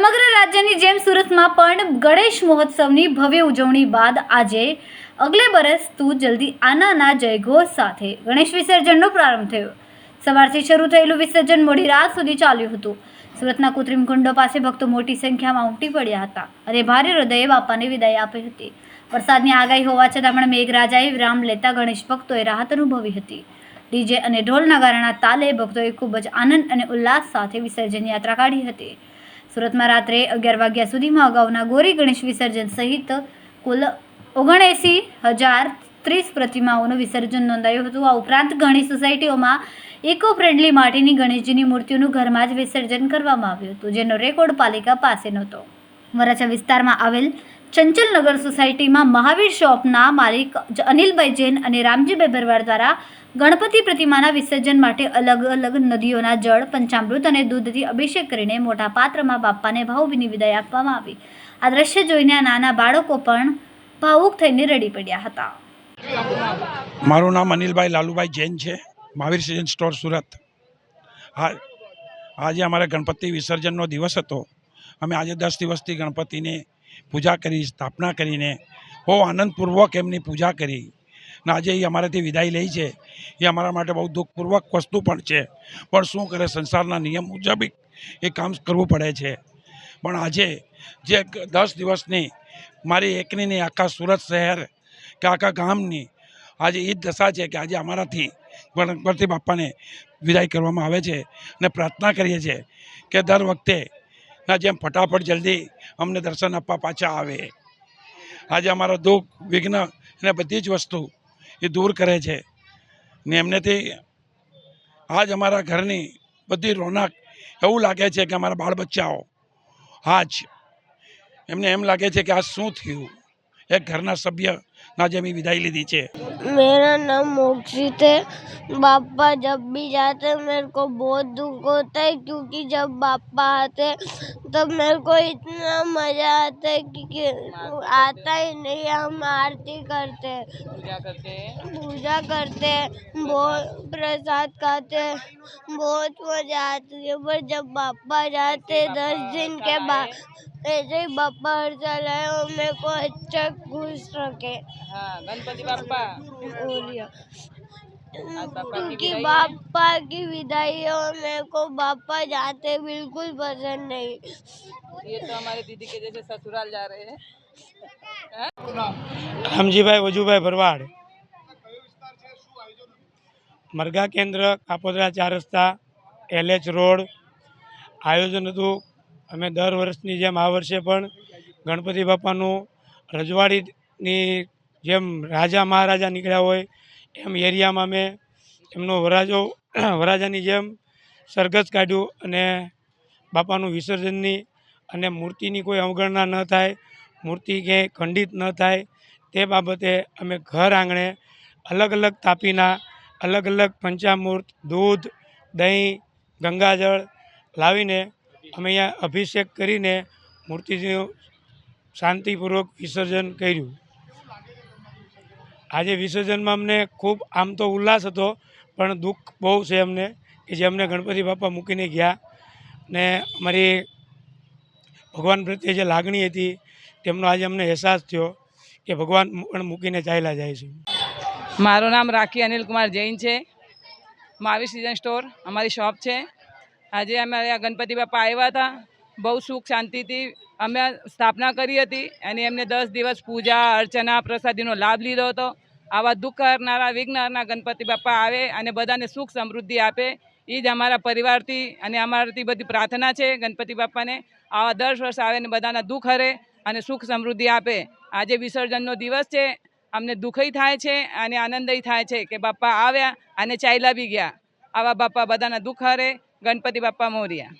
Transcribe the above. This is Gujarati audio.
સમગ્ર રાજ્યની જેમ સુરતમાં પણ ગણેશ મહોત્સવની ભવ્ય ઉજવણી બાદ આજે અગલે બરસ તું જલ્દી આનાના જયઘોષ સાથે ગણેશ વિસર્જનનો પ્રારંભ થયો. સવારથી શરૂ થયેલું વિસર્જન મોડી રાત સુધી ચાલ્યું હતું. સુરતના કૃત્રિમ કુંડો પાસે ભક્તો મોટી સંખ્યામાં ઉમટી પડ્યા હતા અને ભારે હૃદયે બાપાને વિદાય આપી હતી. વરસાદની આગાહી હોવા છતાં પણ મેઘરાજાએ વિરામ લેતા ગણેશ ભક્તોએ રાહત અનુભવી હતી. ડીજે અને ઢોલ નગારાના તાલે ભક્તોએ ખૂબ જ આનંદ અને ઉલ્લાસ સાથે વિસર્જન યાત્રા કાઢી હતી. સુરતમાં રાત્રે અગિયાર વાગ્યા સુધીમાં અગાઉના ગોરી ગણેશ વિસર્જન સહિત કુલ ઓગણએંસી હજાર ત્રીસ પ્રતિમાઓનું વિસર્જન નોંધાયું હતું. આ ઉપરાંત ઘણી સોસાયટીઓમાં ઇકો ફ્રેન્ડલી માટીની ગણેશજીની મૂર્તિઓનું ઘરમાં જ વિસર્જન કરવામાં આવ્યું હતું, જેનો રેકોર્ડ પાલિકા પાસે નહોતો. વરાછા વિસ્તારમાં આવેલ ચંચલનગર સોસાયટીમાં મહાવીર શોપના માલિક અનિલભાઈ જૈન અને રામજીભાઈ ભરવાડ દ્વારા ગણપતિ પ્રતિમાના વિસર્જન માટે અલગ અલગ નદીઓના જળ, પંચામૃત અને દૂધથી અભિષેક કરીને મોટા પાત્રમાં બાપાને ભાવભીની વિદાય આપવામાં આવી. આ દ્રશ્ય જોઈને આ નાના બાળકો પણ ભાવુક થઈને રડી પડ્યા હતા. મારું નામ અનિલભાઈ લાલુભાઈ જૈન છે. Mahavir season store Surat. આજે અમારે ગણપતિ વિસર્જનનો દિવસ હતો. અમે આજે દસ દિવસથી ગણપતિને પૂજા કરી, સ્થાપના કરીને બહુ આનંદપૂર્વક એમની પૂજા કરી. ને આજે એ અમારાથી વિદાય લે છે. એ અમારા માટે બહુ દુઃખપૂર્વક વસ્તુ પણ છે. પણ શું કરે, સંસારના નિયમ મુજબ એ કામ કરવું પડે છે. પણ આજે જે દસ દિવસની મારી એકની આખા સુરત શહેર કે આખા ગામની આજે એ દશા છે કે આજે અમારાથી ગણપતિ બાપાને વિદાય કરવામાં આવે છે. અને પ્રાર્થના કરીએ છીએ કે દર વખતે ના જેમ ફટાફટ જલ્દી અમને દર્શન આપવા પાછા આવે આજે અમારા દુઃખ વિઘ્ન અને બધી જ વસ્તુ એ દૂર કરે છે ને એમનેથી આજ અમારા ઘરની બધી રોનક એવું લાગે છે કે અમારા બાળ બચ્ચાઓ આજ એમને એમ લાગે છે કે આ શું થયું એક ઘરના સભ્યના જેમ ઈ વિદાય લીધી છે मेरा नाम मोक्षित है पापा जब भी जाते हैं मेरे को बहुत दुख होता है क्योंकि जब पापा आते तब मेरे को इतना मज़ा आता है कि, कि आता ही नहीं हम आरती करते हैं। पूजा करते हैं? पूजा करते हैं बहुत प्रसाद खाते हैं बहुत मज़ा आती है। पर जब पापा जाते हैं दस दिन के बाद ऐसे ही पापा हर साल आए और मेरे को अच्छा खुश रखे। हाँ गणपति बापा क्योंकि विदाई है। पापा की विदाई है और मेरे को पापा जाते बिल्कुल पसंद नहीं ये तो हमारे दीदी के जैसे ससुराल जा रहे हैं રામજીભાઈ વજુભાઈ ભરવાડ મરઘા કેન્દ્ર કાપોદરા ચાર રસ્તા એલએચ રોડ આયોજન હતું અમે દર વર્ષની જેમ આ વર્ષે પણ ગણપતિ બાપાનું રજવાડીની જેમ રાજા મહારાજા નીકળ્યા હોય એમ એરિયામાં અમે એમનો વરાજો, વરાજાની જેમ સરઘસ કાઢ્યું અને બાપાનું વિસર્જનની અને મૂર્તિની કોઈ અવગણના ન થાય, મૂર્તિ ક્યાંય ખંડિત ન થાય, તે બાબતે અમે ઘર આંગણે અલગ અલગ તાપીના, અલગ અલગ પંચામૃત દૂધ, દહીં, ગંગાજળ લાવીને અમે અહીંયા અભિષેક કરીને મૂર્તિનું શાંતિપૂર્વક વિસર્જન કર્યું. આજે વિસર્જનમાં અમને ખૂબ આમ તો ઉલ્લાસ હતો, પણ દુઃખ બહુ છે અમને કે જે અમને ગણપતિ બાપા મૂકીને ગયા. ને અમારી ભગવાન પ્રત્યે જે લાગણી હતી, તેમનો આજે અમને અહેસાસ થયો કે ભગવાન પણ મૂકીને ચાલ્યા જાય છે. મારું નામ રાખી અનિલ કુમાર જૈન છે. મહાવીર સિઝન સ્ટોર અમારી શોપ છે. આજે અમારે આ ગણપતિ બાપા આવ્યા હતા. બહુ સુખ શાંતિથી અમે સ્થાપના કરી હતી. અને એમને દસ દિવસ પૂજા, અર્ચના, પ્રસાદીનો લાભ લીધો હતો. આવા દુઃખ હરનારા વિઘ્નહરના ગણપતિ બાપા આવે અને બધાને સુખ સમૃદ્ધિ આપે, એ જ અમારા પરિવારથી અને અમારાથી બધી પ્રાર્થના છે ગણપતિ બાપાને. આવા દર વર્ષ આવે ને બધાના દુઃખ હરે અને સુખ સમૃદ્ધિ આપે. આજે વિસર્જનનો દિવસ છે. અમને દુઃખય થાય છે અને આનંદય થાય છે કે બાપા આવ્યા અને ચાયલા બી ગયા. આવા બાપા બધાના દુઃખ હરે. ગણપતિ બાપા મોર્યા.